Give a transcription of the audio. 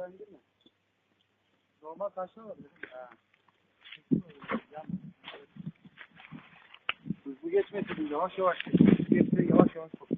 Aşağı indirme. Normal taşla var. Ha. Hızlı geçmesin yavaş yavaş geç. Hızlı geçse yavaş yavaş.